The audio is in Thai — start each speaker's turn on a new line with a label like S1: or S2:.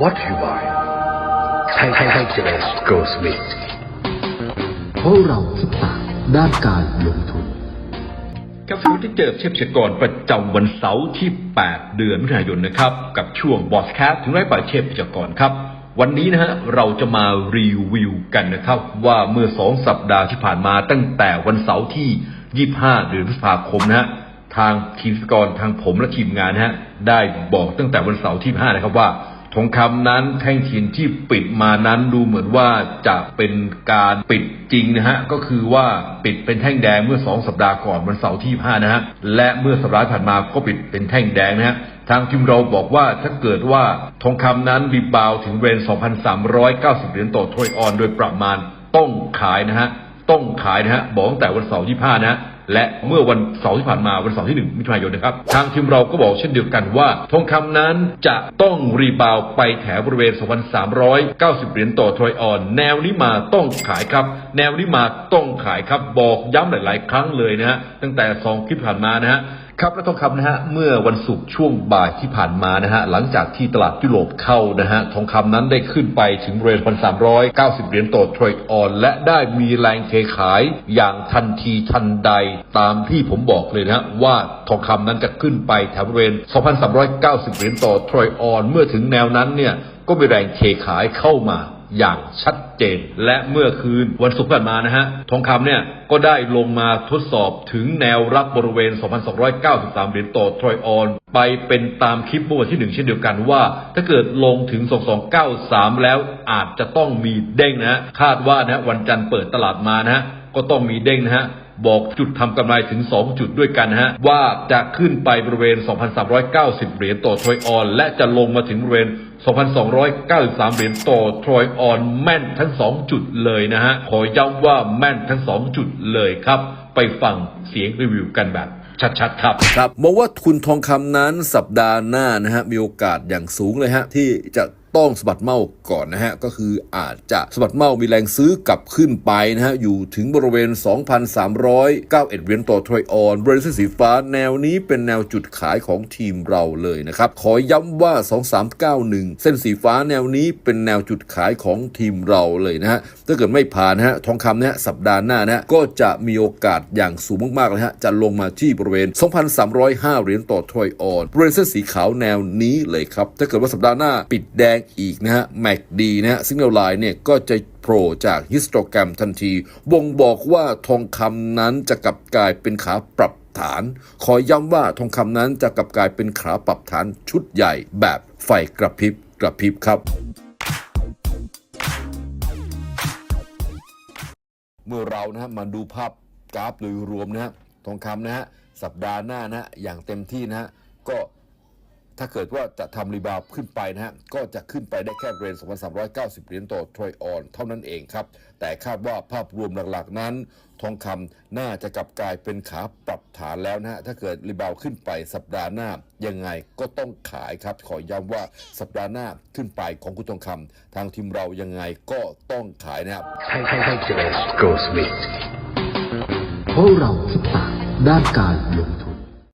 S1: What you buy ไทยไทยไทยเจเนสโกสมิธ
S2: เพราะเราคิดต่างด้านการลงทุน
S3: ครับสวัสดีที่เจอเทพชกรประจำวันเสาร์ที่ 8 เดือนมิถุนายนนะครับ กับช่วงบอสแคสถึงไร้ป่าเทพชกรครับ วันนี้นะฮะเราจะมารีวิวกันนะครับ ว่าเมื่อ 2 สัปดาห์ที่ผ่านมาตั้งแต่วันเสาร์ที่ 25 เดือนพฤษภาคมนะฮะทางทีมสกรทางผมและทีมงานนะฮะได้บอกตั้งแต่วันเสาร์ที่ 5 นะครับว่า ทองคำนั้นแท่งเทียนที่ปิดมานั้นดูเหมือนว่าจะเป็นการปิดจริงนะฮะก็คือว่าปิดเป็นแท่งแดงเมื่อ 2 สัปดาห์ก่อนวันเสาร์ที่5นะฮะและเมื่อสัปดาห์ผ่านมาก็ปิดเป็นแท่งแดงนะฮะทางทีมเราบอกว่าถ้าเกิดว่าทองคำนั้นรีบาวถึงเรน 2,390 เหรียญต่อถ้วยออนโดยประมาณต้องขายนะฮะต้องขายนะฮะบอกตั้งแต่วันเสาร์ที่5นะฮะ และเมื่อวันเสาร์ที่ผ่านมาวันเสาร์ที่ 1 มิถุนายนนะครับ ทางทีมเราก็บอกเช่นเดียวกันว่า ทองคำนั้นจะต้องรีบาวไปแถวบริเวณ 2,390 เหรียญต่อทรอยออน แนวนี้มาต้องขายครับ แนวนี้มาต้องขายครับ บอกย้ำหลาย ๆ ครั้งเลยนะฮะตั้งแต่ 2 คลิปผ่านมานะฮะครับและทองคำนะฮะเมื่อวันศุกร์ช่วงบ่ายที่ผ่านมานะฮะหลังจากที่ตลาดยุโรปเข้านะฮะทองคำนั้นได้ขึ้นไปถึงบริเวณพันสามร้อยเก้าสิบเหรียญต่อทรอยออน และได้มีแรงเทขายอย่างทันทีทันใดตามที่ผมบอกเลยนะฮะว่าทองคำนั้นจะขึ้นไปแถวบริเวณ2,390เหรียญต่อทรอยออน เมื่อถึงแนวนั้นเนี่ยก็มีแรงเทขายเข้ามา อย่างชัดเจน และเมื่อคืนวันศุกร์ผ่านมานะฮะทองคำเนี่ยก็ได้ลงมาทดสอบถึงแนวรับบริเวณ 2,293 เหรียญต่อทรอยออน ไปเป็นตามคลิปเมื่อวันที่หนึ่งเช่นเดียวกันว่า ถ้าเกิดลงถึง 2293 แล้วอาจจะต้องมีเด้งนะฮะคาดว่านะฮะวันจันทร์เปิดตลาดมานะฮะก็ต้องมีเด้งนะฮะ บอกจุดทำกำไรถึง 2 จุดด้วยกันฮะ ว่าจะขึ้นไปบริเวณ 2,390 เหรียญต่อทรอยออน และจะลงมาถึงบริเวณ 2,293 เหรียญต่อทรอยออนแม่นทั้ง 2 จุดเลยนะฮะ ขอย้ำว่าแม่นทั้ง 2 จุดเลยครับ ไปฟังเสียงรีวิวกันแบบชัดๆครับ
S4: ครับมองว่าทุนทองคำนั้นสัปดาห์หน้านะฮะมีโอกาสอย่างสูงเลยฮะที่จะ ต้องสะบัดเมาก่อนนะฮะก็คืออาจจะสะบัดเมามีแรงซื้อกลับขึ้นไปนะฮะอยู่ถึงบริเวณ 2,391เหรียญต่อทรอยออนบริเวณเส้นสีฟ้าแนวนี้เป็นแนวจุดขายของทีมเราเลยนะครับขอย้ำว่า 2391 เส้นสีฟ้าแนวนี้เป็นแนวจุดขายของทีมเราเลยนะฮะถ้าเกิดไม่ผ่านนะฮะทองคำนะฮะสัปดาห์หน้านะฮะก็จะมีโอกาสอย่างสูงมากๆเลยฮะจะลงมาที่บริเวณ 2,305เหรียญต่อทรอยออนบริเวณเส้นสีขาวแนวนี้เลยครับถ้าเกิดว่าสัปดาห์หน้าปิดแดงอีกนะฮะแม็กดีนะฮะซิงเกิลไลน์เนี่ยก็จะโผล่จากฮิสโตรแกรมทันทีบ่งบอกว่าทองคำนั้นจะกลับกลายเป็นขาปรับฐาน ขอย้ำว่าทองคำนั้นจะกลับกลายเป็นขาปรับฐานชุดใหญ่แบบไฟกระพริบกระพริบครับเมื่อเรานะฮะมาดูภาพกราฟโดยรวมนะฮะทองคำนะฮะสัปดาห์หน้านะฮะอย่างเต็มที่นะฮะก็ ถ้าเกิดว่าจะทำรีบาวขึ้นไปนะฮะ ก็จะขึ้นไปได้แค่เรน 2,390 เหรียญต่อทรอยออนเท่านั้นเองครับ แต่คาดว่าภาพรวมหลักๆนั้น ทองคำน่าจะกลับกลายเป็นขาปรับฐานแล้วนะฮะ ถ้าเกิดรีบาวขึ้นไปสัปดาห์หน้า ยังไงก็ต้องขายครับ ขอย้ำว่าสัปดาห์หน้าขึ้นไปของคุณทองคำทางทีมเรายังไงก็ต้องขายนะครับ
S1: เจเนสโกสมิธ
S2: พราะเราต่างด้านการลงทุน